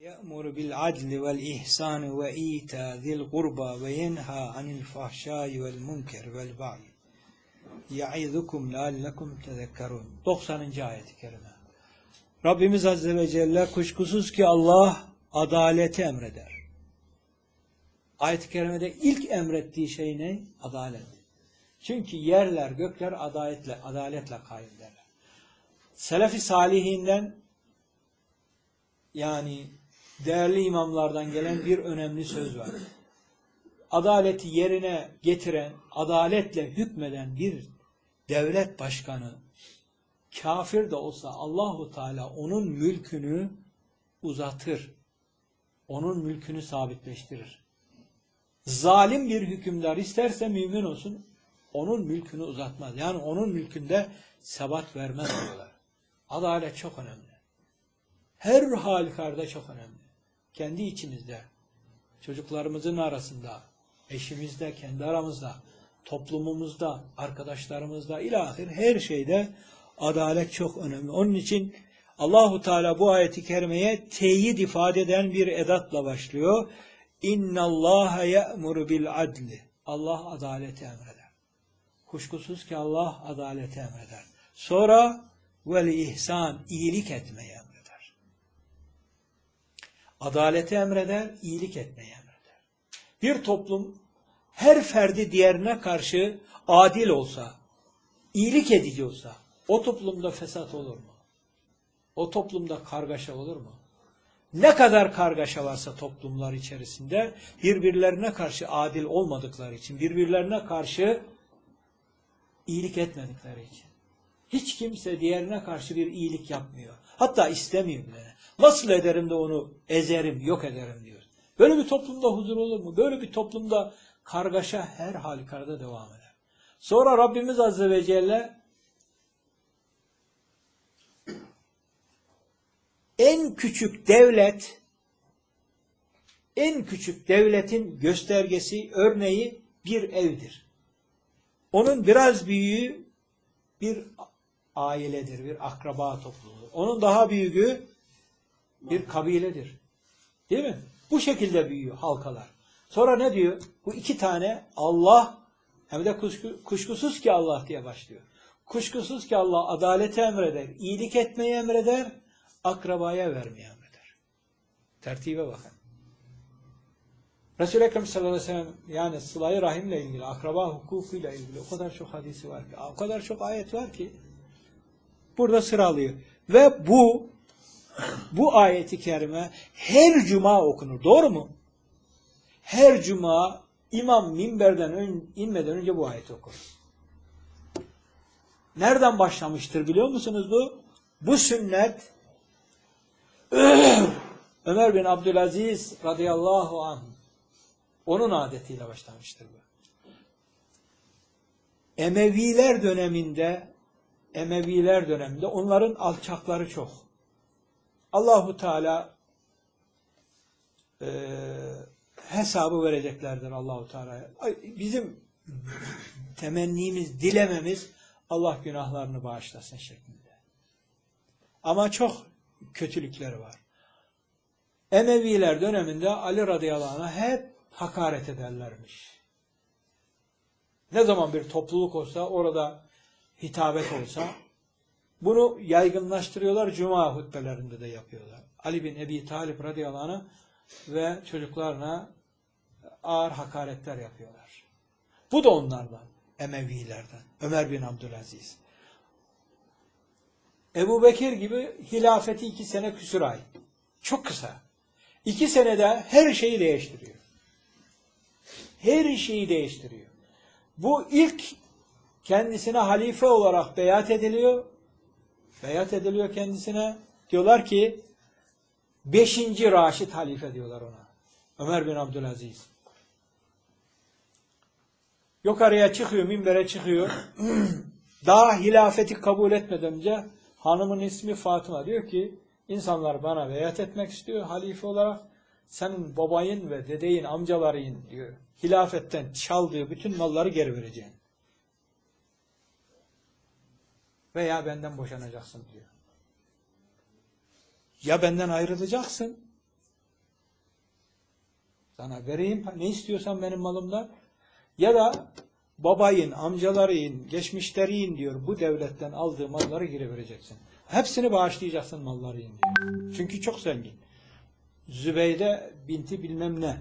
يأمر بالعدل والإحسان وإيتاء ذي القربى وينهى عن الفحشاء والمنكر والبغي يعظكم لعلكم تذكرون 90. ayet-i kerime. Rabbimiz Azze ve Celle kuşkusuz ki Allah adaleti emreder. Ayet-i kerimede ilk emrettiği şey ne? Adalet. Çünkü yerler, gökler adaletle, adaletle kaimlerler. Selefi salihinden yani değerli imamlardan gelen bir önemli söz var. Adaleti yerine getiren, adaletle hükmeden bir devlet başkanı kafir de olsa Allahu Teala onun mülkünü uzatır. Onun mülkünü sabitleştirir. Zalim bir hükümdar isterse mümin olsun onun mülkünü uzatmaz. Yani onun mülkünde sebat vermez diyorlar. Adalet çok önemli. Her halükarda çok önemli. Kendi içimizde, çocuklarımızın arasında, eşimizde, kendi aramızda, toplumumuzda, arkadaşlarımızda, ilahir her şeyde adalet çok önemli. Onun için Allahu Teala bu ayeti kerimeye teyit ifade eden bir edatla başlıyor. İnna Allah ya'muru bil adli. Allah adaleti emreder. Kuşkusuz ki Allah adaleti emreder. Sonra vel ihsan iyilik emreder. Adaleti emreder, iyilik etmeyi emreder. Bir toplum her ferdi diğerine karşı adil olsa, iyilik edici olsa, o toplumda fesat olur mu? O toplumda kargaşa olur mu? Ne kadar kargaşa varsa toplumlar içerisinde birbirlerine karşı adil olmadıkları için, birbirlerine karşı iyilik etmedikleri için. Hiç kimse diğerine karşı bir iyilik yapmıyor. Hatta istemiyor bile. Nasıl ederim de onu ezerim, yok ederim diyor. Böyle bir toplumda huzur olur mu? Böyle bir toplumda kargaşa her halükarda devam eder. Sonra Rabbimiz Azze ve Celle en küçük devlet, en küçük devletin göstergesi, örneği bir evdir. Onun biraz büyüğü bir ailedir, bir akraba topluluğudur. Onun daha büyüğü bir kabiledir. Değil mi? Bu şekilde büyüyor halkalar. Sonra ne diyor? Bu iki tane Allah hem de kuşku, kuşkusuz ki Allah diye başlıyor. Kuşkusuz ki Allah adaleti emreder, iyilik etmeyi emreder, akrabaya vermeyi emreder. Tertibe bakın. Resul-i Ekrem sallallahu aleyhi ve sellem yani sılayı rahimle ilgili, akraba hukukuyla ilgili o kadar çok hadisi var ki, o kadar çok ayet var ki burada sıralıyor. Ve bu bu ayeti kerime her cuma okunur. Doğru mu? Her cuma imam minberden ön, inmeden önce bu ayeti okur. Nereden başlamıştır biliyor musunuz bu? Bu sünnet Ömer bin Abdülaziz radıyallahu anh onun adetiyle başlamıştır bu. Emeviler döneminde Emeviler döneminde onların alçakları çok. Allahu Teala e, hesabı vereceklerdir Allahu Teala'ya. Bizim temennimiz, dilememiz Allah günahlarını bağışlasın şeklinde. Ama çok kötülükleri var. Emeviler döneminde Ali radıyallahu anh'a hep hakaret ederlermiş. Ne zaman bir topluluk olsa, orada hitabet olsa, bunu yaygınlaştırıyorlar, cuma hutbelerinde de yapıyorlar. Ali bin Ebi Talip radıyallahu anh'a ve çocuklarına ağır hakaretler yapıyorlar. Bu da onlardan, Emevilerden, Ömer bin Abdülaziz. Ebu Bekir gibi hilafeti iki sene küsur ay. Çok kısa. İki senede her şeyi değiştiriyor. Her şeyi değiştiriyor. Bu ilk kendisine halife olarak beyat ediliyor. Beyat ediliyor kendisine. Diyorlar ki beşinci Raşid halife diyorlar ona. Ömer bin Abdülaziz. Yukarıya çıkıyor, minbere çıkıyor. Daha hilafeti kabul etmeden önce hanımın ismi Fatıma diyor ki insanlar bana beyat etmek istiyor halife olarak. Senin babayın ve dedeyin, amcaların diyor. Hilafetten çaldığı bütün malları geri vereceğim. Veya benden boşanacaksın diyor. Ya benden ayrılacaksın Sana vereyim ne istiyorsan benim malımdan. Ya da babayın, amcaların, geçmişlerin diyor bu devletten aldığı malları geri vereceksin. Hepsini bağışlayacaksın malların diyor. Çünkü çok zengin. Zübeyde binti bilmem ne.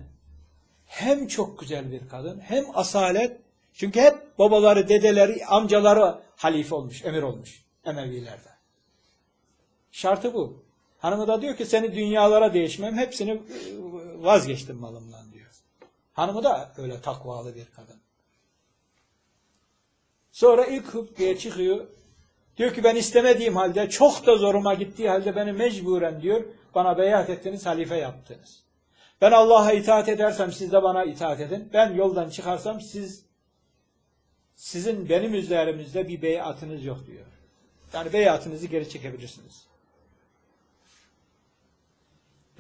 Hem çok güzel bir kadın hem asalet. Çünkü hep babaları, dedeleri, amcaları halife olmuş, emir olmuş Emevilerde. Şartı bu. Hanımı da diyor ki seni dünyalara değişmem, hepsini e, vazgeçtim malımdan diyor. Hanımı da öyle takvalı bir kadın. Sonra ilk hutbeye çıkıyor. Diyor ki ben istemediğim halde, çok da zoruma gittiği halde beni mecburen diyor, bana beyat ettiniz, halife yaptınız. Ben Allah'a itaat edersem siz de bana itaat edin. Ben yoldan çıkarsam siz sizin benim üzerimizde bir beyatınız yok diyor. Yani beyatınızı geri çekebilirsiniz.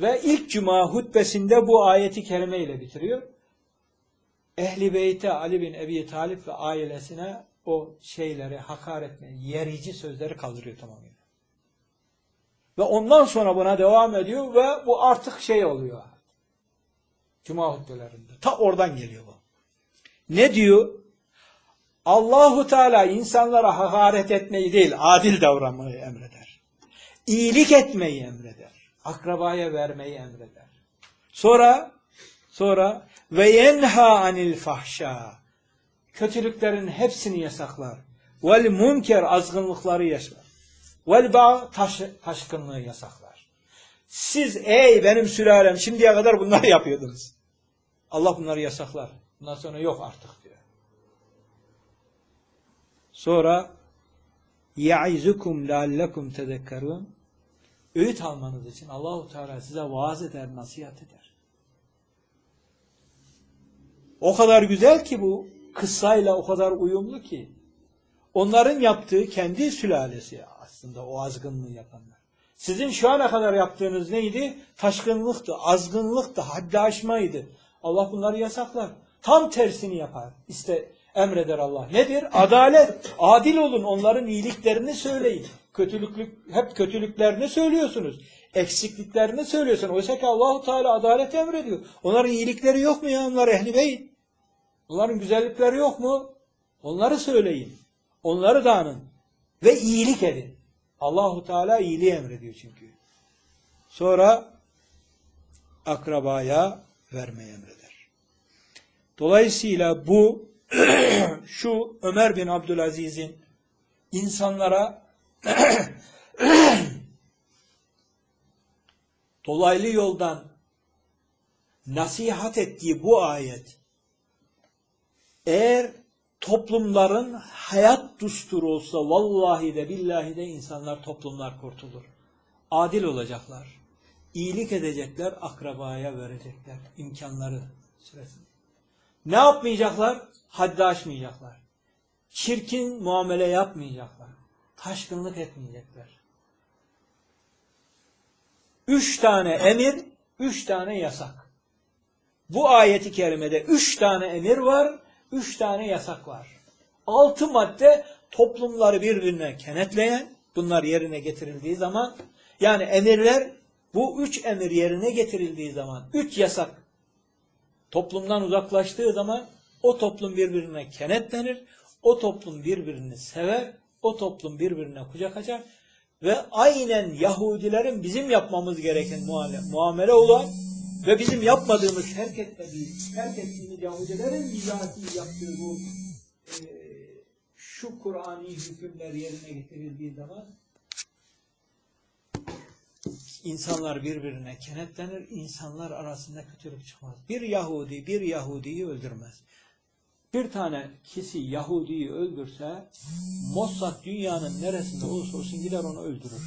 Ve ilk cuma hutbesinde bu ayeti kerime ile bitiriyor. Ehli beyte Ali bin Ebi Talip ve ailesine o şeyleri hakaretmeyi, yerici sözleri kaldırıyor tamamıyla. Ve ondan sonra buna devam ediyor ve bu artık şey oluyor. Cuma hutbelerinde. Ta oradan geliyor bu. Ne diyor? Allahu Teala insanlara hakaret etmeyi değil, adil davranmayı emreder. İyilik etmeyi emreder. Akrabaya vermeyi emreder. Sonra sonra ve yenha anil fahşa. Kötülüklerin hepsini yasaklar. Vel münker azgınlıkları yasaklar. Vel ba taş, taşkınlığı yasaklar. Siz ey benim sülalem şimdiye kadar bunları yapıyordunuz. Allah bunları yasaklar. Bundan sonra yok artık. Sonra يَعِزُكُمْ لَعَلَّكُمْ تَذَكَّرُونَ Öğüt almanız için Allahu Teala size vaaz eder, nasihat eder. O kadar güzel ki bu kıssayla o kadar uyumlu ki onların yaptığı kendi sülalesi aslında o azgınlığı yapanlar. Sizin şu ana kadar yaptığınız neydi? Taşkınlıktı, azgınlıktı, haddi aşmaydı. Allah bunları yasaklar. Tam tersini yapar. İşte emreder Allah. Nedir? Adalet. Adil olun. Onların iyiliklerini söyleyin. Kötülüklük, hep kötülüklerini söylüyorsunuz. Eksikliklerini söylüyorsun. Oysa ki Allahu Teala adalet emrediyor. Onların iyilikleri yok mu ya? Onlar ehli beyt. Onların güzellikleri yok mu? Onları söyleyin. Onları da anın. Ve iyilik edin. Allahu Teala iyiliği emrediyor çünkü. Sonra akrabaya vermeyi emreder. Dolayısıyla bu şu Ömer bin Abdülaziz'in insanlara dolaylı yoldan nasihat ettiği bu ayet eğer toplumların hayat dusturu olsa vallahi de billahi de insanlar toplumlar kurtulur. Adil olacaklar. iyilik edecekler, akrabaya verecekler imkanları süresinde. Ne yapmayacaklar? Haddi aşmayacaklar. Çirkin muamele yapmayacaklar. Taşkınlık etmeyecekler. Üç tane emir, üç tane yasak. Bu ayeti kerimede üç tane emir var, üç tane yasak var. Altı madde toplumları birbirine kenetleyen, bunlar yerine getirildiği zaman, yani emirler, bu üç emir yerine getirildiği zaman, üç yasak toplumdan uzaklaştığı zaman o toplum birbirine kenetlenir, o toplum birbirini sever, o toplum birbirine kucak açar ve aynen Yahudilerin bizim yapmamız gereken muamele, muamele olan ve bizim yapmadığımız, terk etmediğimiz, terk ettiğimiz Yahudilerin bizatihi yaptığı bu e, şu Kur'an'i hükümler yerine getirildiği zaman insanlar birbirine kenetlenir, insanlar arasında kötülük çıkmaz. Bir Yahudi bir Yahudi'yi öldürmez. Bir tane kişi Yahudi'yi öldürse Mossad dünyanın neresinde olursa olsun gider onu öldürür.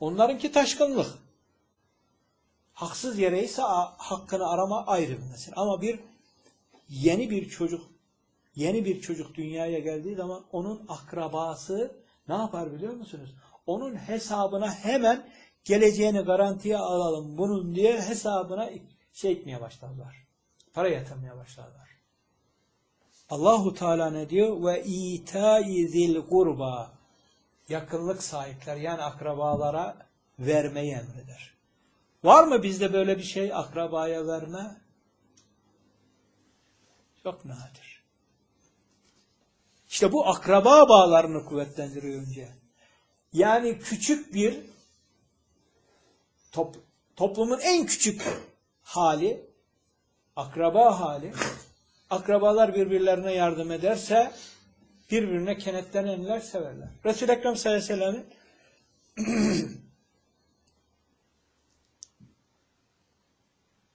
Onlarınki taşkınlık. Haksız yere ise hakkını arama ayrı bir mesele. Ama bir yeni bir çocuk yeni bir çocuk dünyaya geldiği zaman onun akrabası ne yapar biliyor musunuz? Onun hesabına hemen geleceğini garantiye alalım bunun diye hesabına şey etmeye başlarlar. Para yatırmaya başlarlar. Allahu Teala ne diyor? Ve itai zil Yakınlık sahipler yani akrabalara vermeyi emreder. Var mı bizde böyle bir şey akrabaya verme? Çok nadir. İşte bu akraba bağlarını kuvvetlendiriyor önce. Yani küçük bir top, toplumun en küçük hali, akraba hali, akrabalar birbirlerine yardım ederse birbirine kenetlenenler severler. Resul-i Ekrem sallallahu aleyhi ve sellem'in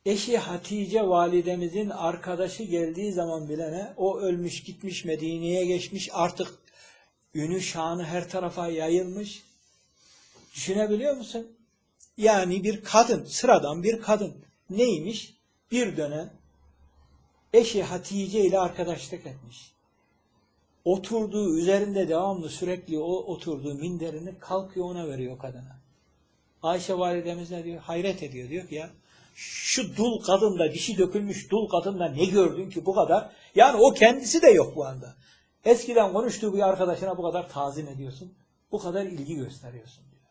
eşi Hatice validemizin arkadaşı geldiği zaman bilene o ölmüş gitmiş Medine'ye geçmiş artık ünü şanı her tarafa yayılmış. Düşünebiliyor musun? Yani bir kadın, sıradan bir kadın. Neymiş? Bir dönem eşi Hatice ile arkadaşlık etmiş. Oturduğu, üzerinde devamlı sürekli o oturduğu minderini kalkıyor ona veriyor kadına. Ayşe validemiz ne diyor? Hayret ediyor. Diyor ki ya şu dul kadında dişi dökülmüş dul kadında ne gördün ki bu kadar? Yani o kendisi de yok bu anda. Eskiden konuştuğu bir arkadaşına bu kadar tazim ediyorsun. Bu kadar ilgi gösteriyorsun diyor.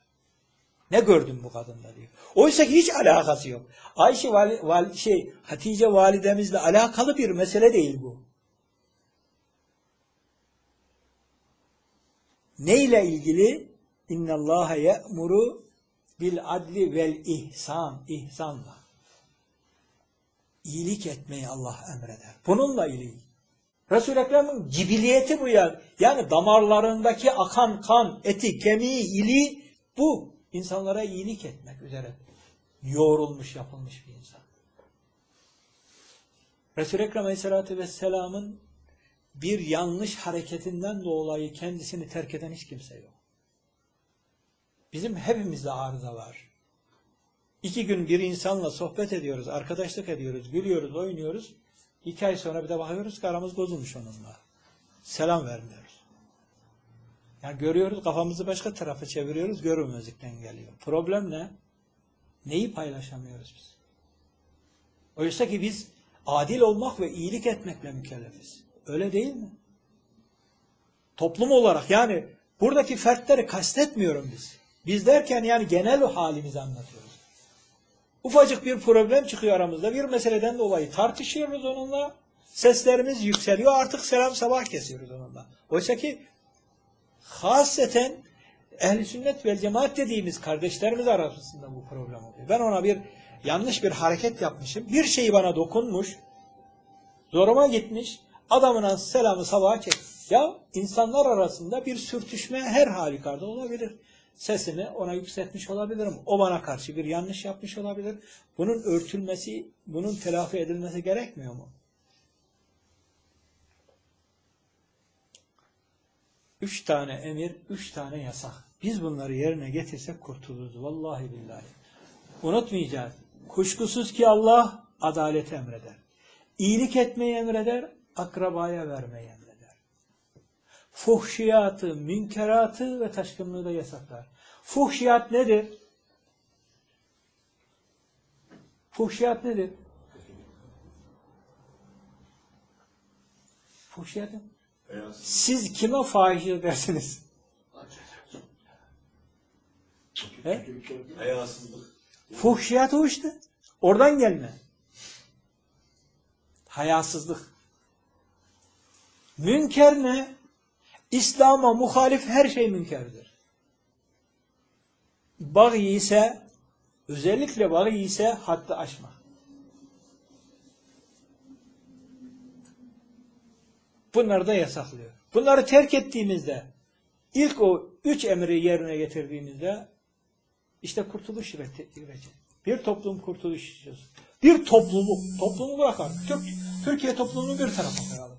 Ne gördün bu kadında diyor. Oysa ki hiç alakası yok. Ayşe vali, vali, şey Hatice validemizle alakalı bir mesele değil bu. Neyle ilgili? İnna Allah ye'muru bil adli vel ihsan. ihsanla. İyilik etmeyi Allah emreder. Bununla ilgili. Resul-i Ekrem'in cibiliyeti bu ya. Yani damarlarındaki akan kan, eti, kemiği, ili bu. İnsanlara iyilik etmek üzere yoğrulmuş, yapılmış bir insan. Resul-i Ekrem Aleyhisselatü Vesselam'ın bir yanlış hareketinden dolayı kendisini terk eden hiç kimse yok. Bizim hepimizde arıza var. İki gün bir insanla sohbet ediyoruz, arkadaşlık ediyoruz, gülüyoruz, oynuyoruz. İki ay sonra bir de bakıyoruz ki aramız bozulmuş onunla. Selam vermiyoruz. Yani görüyoruz, kafamızı başka tarafa çeviriyoruz, görünmezlikten geliyor. Problem ne? Neyi paylaşamıyoruz biz? Oysa ki biz adil olmak ve iyilik etmekle mükellefiz. Öyle değil mi? Toplum olarak yani buradaki fertleri kastetmiyorum biz. Biz derken yani genel halimizi anlatıyoruz. Ufacık bir problem çıkıyor aramızda. Bir meseleden dolayı tartışıyoruz onunla. Seslerimiz yükseliyor. Artık selam sabah kesiyoruz onunla. Oysa ki haseten ehli sünnet vel cemaat dediğimiz kardeşlerimiz arasında bu problem oluyor. Ben ona bir yanlış bir hareket yapmışım. Bir şey bana dokunmuş. Zoruma gitmiş. Adamına selamı sabaha kes. Ya insanlar arasında bir sürtüşme her halükarda olabilir. Sesini ona yükseltmiş olabilirim. O bana karşı bir yanlış yapmış olabilir. Bunun örtülmesi, bunun telafi edilmesi gerekmiyor mu? Üç tane emir, üç tane yasak. Biz bunları yerine getirsek kurtuluruz. Vallahi billahi. Unutmayacağız. Kuşkusuz ki Allah adaleti emreder. İyilik etmeyi emreder, akrabaya vermeyi. Fuhşiyatı, münkeratı ve taşkınlığı da yasaklar. Fuhşiyat nedir? Fuhşiyat nedir? Fuhşiyat? Siz kime fahiş edersiniz? He? Fuhşiyat o işte. Oradan gelme. Hayasızlık. Münker ne? İslam'a muhalif her şey münkerdir. Bagi ise özellikle bagi ise hattı aşma. Bunları da yasaklıyor. Bunları terk ettiğimizde ilk o üç emri yerine getirdiğimizde işte kurtuluş üretecek. Bir toplum kurtuluş istiyoruz. Bir toplumu, toplumu bırakalım. Türk, Türkiye toplumunu bir tarafa koyalım.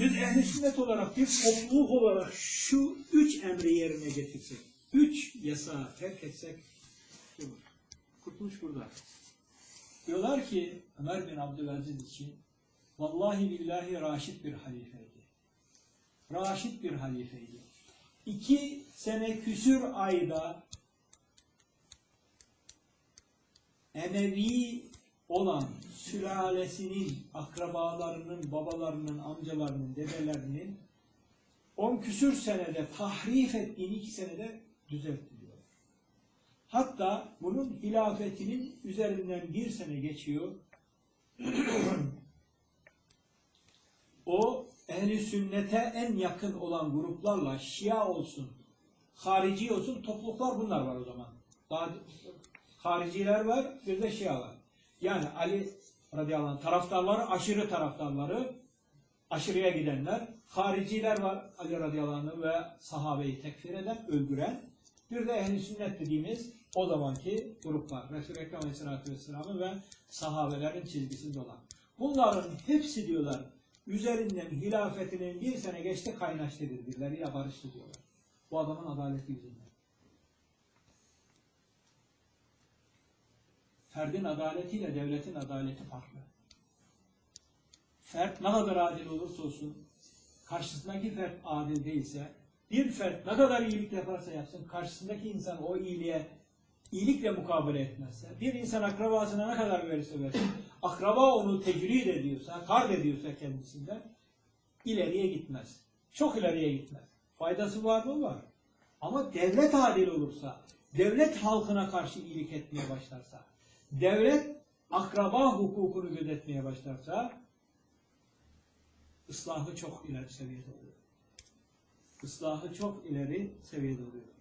Biz ehli sünnet olarak bir topluluk olarak şu üç emri yerine getirsek, üç yasağı terk etsek olur. Kurtuluş burada. Diyorlar ki Ömer bin Abdülaziz için vallahi billahi raşit bir halifeydi. Raşit bir halifeydi. İki sene küsür ayda Emevi olan sülalesinin, akrabalarının, babalarının, amcalarının, dedelerinin on küsür senede tahrif ettiğini iki senede düzeltti diyor. Hatta bunun hilafetinin üzerinden bir sene geçiyor. o ehli sünnete en yakın olan gruplarla Şia olsun, harici olsun topluluklar bunlar var o zaman. Daha hariciler var, bir de Şia var. Yani Ali radıyallahu anh taraftarları, aşırı taraftarları, aşırıya gidenler, hariciler var Ali radıyallahu anh ve sahabeyi tekfir eden, öldüren. Bir de ehli sünnet dediğimiz o zamanki grup var. Resul-i Ekrem aleyhissalatü vesselam'ın ve sahabelerin çizgisinde olan. Bunların hepsi diyorlar üzerinden hilafetinin bir sene geçti kaynaştı birbirleriyle barıştı diyorlar. Bu adamın adaleti yüzünden. Ferdin adaletiyle devletin adaleti farklı. Fert ne kadar adil olursa olsun, karşısındaki fert adil değilse, bir fert ne kadar iyilik yaparsa yapsın, karşısındaki insan o iyiliğe iyilikle mukabele etmezse, bir insan akrabasına ne kadar verirse versin, akraba onu tecrid ediyorsa, kard ediyorsa kendisinden, ileriye gitmez. Çok ileriye gitmez. Faydası var mı? Var. Ama devlet adil olursa, devlet halkına karşı iyilik etmeye başlarsa, devlet akraba hukukunu gözetmeye başlarsa, ıslahı çok ileri seviyede oluyor. Islahı çok ileri seviyede oluyor.